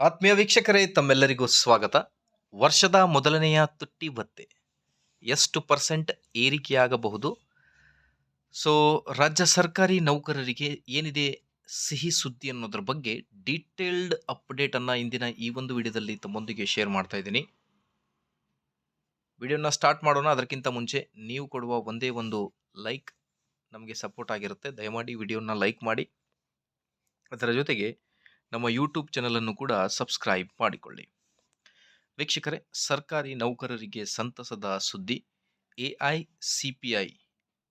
ಆತ್ಮೀಯ ವೀಕ್ಷಕರೇ, ತಮ್ಮೆಲ್ಲರಿಗೂ ಸ್ವಾಗತ. ವರ್ಷದ ಮೊದಲನೆಯ ತುಟ್ಟಿ ಭತ್ತೆ ಎಷ್ಟು ಪರ್ಸೆಂಟ್ ಏರಿಕೆಯಾಗಬಹುದು? ಸೊ ರಾಜ್ಯ ಸರ್ಕಾರಿ ನೌಕರರಿಗೆ ಏನಿದೆ ಸಿಹಿ ಸುದ್ದಿ ಅನ್ನೋದ್ರ ಬಗ್ಗೆ ಡೀಟೇಲ್ಡ್ ಅಪ್ಡೇಟ್ ಅನ್ನ ಇಂದಿನ ಈ ಒಂದು ವಿಡಿಯೋದಲ್ಲಿ ತಮ್ಮೊಂದಿಗೆ ಶೇರ್ ಮಾಡ್ತಾ ಇದ್ದೀನಿ. ವಿಡಿಯೋನ ಸ್ಟಾರ್ಟ್ ಮಾಡೋಣ. ಅದಕ್ಕಿಂತ ಮುಂಚೆ ನೀವು ಕೊಡುವ ಒಂದೇ ಒಂದು ಲೈಕ್ ನಮಗೆ ಸಪೋರ್ಟ್ ಆಗಿರುತ್ತೆ. ದಯಮಾಡಿ ವಿಡಿಯೋನ ಲೈಕ್ ಮಾಡಿ. ಅದರ ಜೊತೆಗೆ ನಮ್ಮ ಯೂಟ್ಯೂಬ್ ಚಾನಲನ್ನು ಕೂಡ ಸಬ್ಸ್ಕ್ರೈಬ್ ಮಾಡಿಕೊಳ್ಳಿ. ವೀಕ್ಷಕರೇ, ಸರ್ಕಾರಿ ನೌಕರರಿಗೆ ಸಂತಸದ ಸುದ್ದಿ, ಎ ಐ, ಸಿ ಪಿ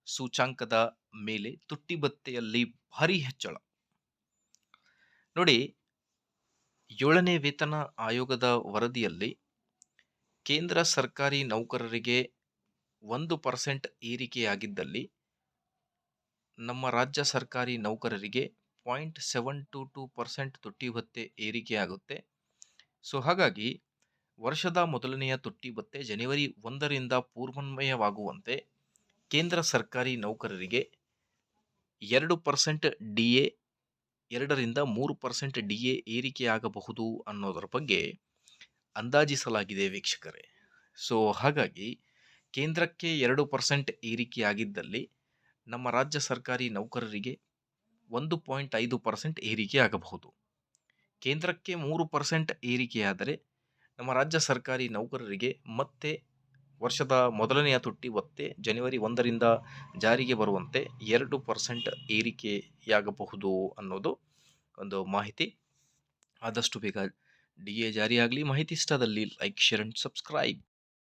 ಸೂಚಾಂಕದ ಮೇಲೆ ತುಟ್ಟಿಬತ್ತೆಯಲ್ಲಿ ಭಾರಿ ಹೆಚ್ಚಳ. ನೋಡಿ, ಏಳನೇ ವೇತನ ಆಯೋಗದ ವರದಿಯಲ್ಲಿ ಕೇಂದ್ರ ಸರ್ಕಾರಿ ನೌಕರರಿಗೆ ಒಂದು ಪರ್ಸೆಂಟ್ ಏರಿಕೆಯಾಗಿದ್ದಲ್ಲಿ ನಮ್ಮ ರಾಜ್ಯ ಸರ್ಕಾರಿ ನೌಕರರಿಗೆ point seven two two percent ತುಟ್ಟಿ ಭತ್ಯೆ ಏರಿಕೆಯಾಗುತ್ತೆ ಸೊ, ಹಾಗಾಗಿ ವರ್ಷದ ಮೊದಲನೆಯ ತುಟ್ಟಿ ಭತ್ತೆ ಜನವರಿ ಒಂದರಿಂದ ಪೂರ್ವನ್ವಯವಾಗುವಂತೆ ಕೇಂದ್ರ ಸರ್ಕಾರಿ ನೌಕರರಿಗೆ ಎರಡು ಪರ್ಸೆಂಟ್ ಡಿ ಎ, ಎರಡರಿಂದ ಮೂರು ಪರ್ಸೆಂಟ್ ಡಿ ಎ ಏರಿಕೆಯಾಗಬಹುದು ಅನ್ನೋದರ ಬಗ್ಗೆ ಅಂದಾಜಿಸಲಾಗಿದೆ ವೀಕ್ಷಕರೇ. ಸೊ, ಹಾಗಾಗಿ ಕೇಂದ್ರಕ್ಕೆ ಎರಡು ಪರ್ಸೆಂಟ್ ಏರಿಕೆಯಾಗಿದ್ದಲ್ಲಿ ನಮ್ಮ ರಾಜ್ಯ ಸರ್ಕಾರಿ ನೌಕರರಿಗೆ ಒಂದು ಪಾಯಿಂಟ್ ಐದು ಪರ್ಸೆಂಟ್ ಏರಿಕೆ ಆಗಬಹುದು ಕೇಂದ್ರಕ್ಕೆ ಮೂರು ಪರ್ಸೆಂಟ್ ಏರಿಕೆಯಾದರೆ ನಮ್ಮ ರಾಜ್ಯ ಸರ್ಕಾರಿ ನೌಕರರಿಗೆ ಮತ್ತೆ ವರ್ಷದ ಮೊದಲನೆಯ ತುಟ್ಟಿ ಒತ್ತೆ ಜನವರಿ ಒಂದರಿಂದ ಜಾರಿಗೆ ಬರುವಂತೆ ಎರಡು ಪರ್ಸೆಂಟ್ ಏರಿಕೆಯಾಗಬಹುದು ಅನ್ನೋದು ಒಂದು ಮಾಹಿತಿ. ಆದಷ್ಟು ಬೇಗ ಡಿ ಎ ಜಾರಿಯಾಗಲಿ. ಮಾಹಿತಿ ಇಷ್ಟದಲ್ಲಿ ಲೈಕ್, ಶೇರ್, ಅಂಡ್ ಸಬ್ಸ್ಕ್ರೈಬ್.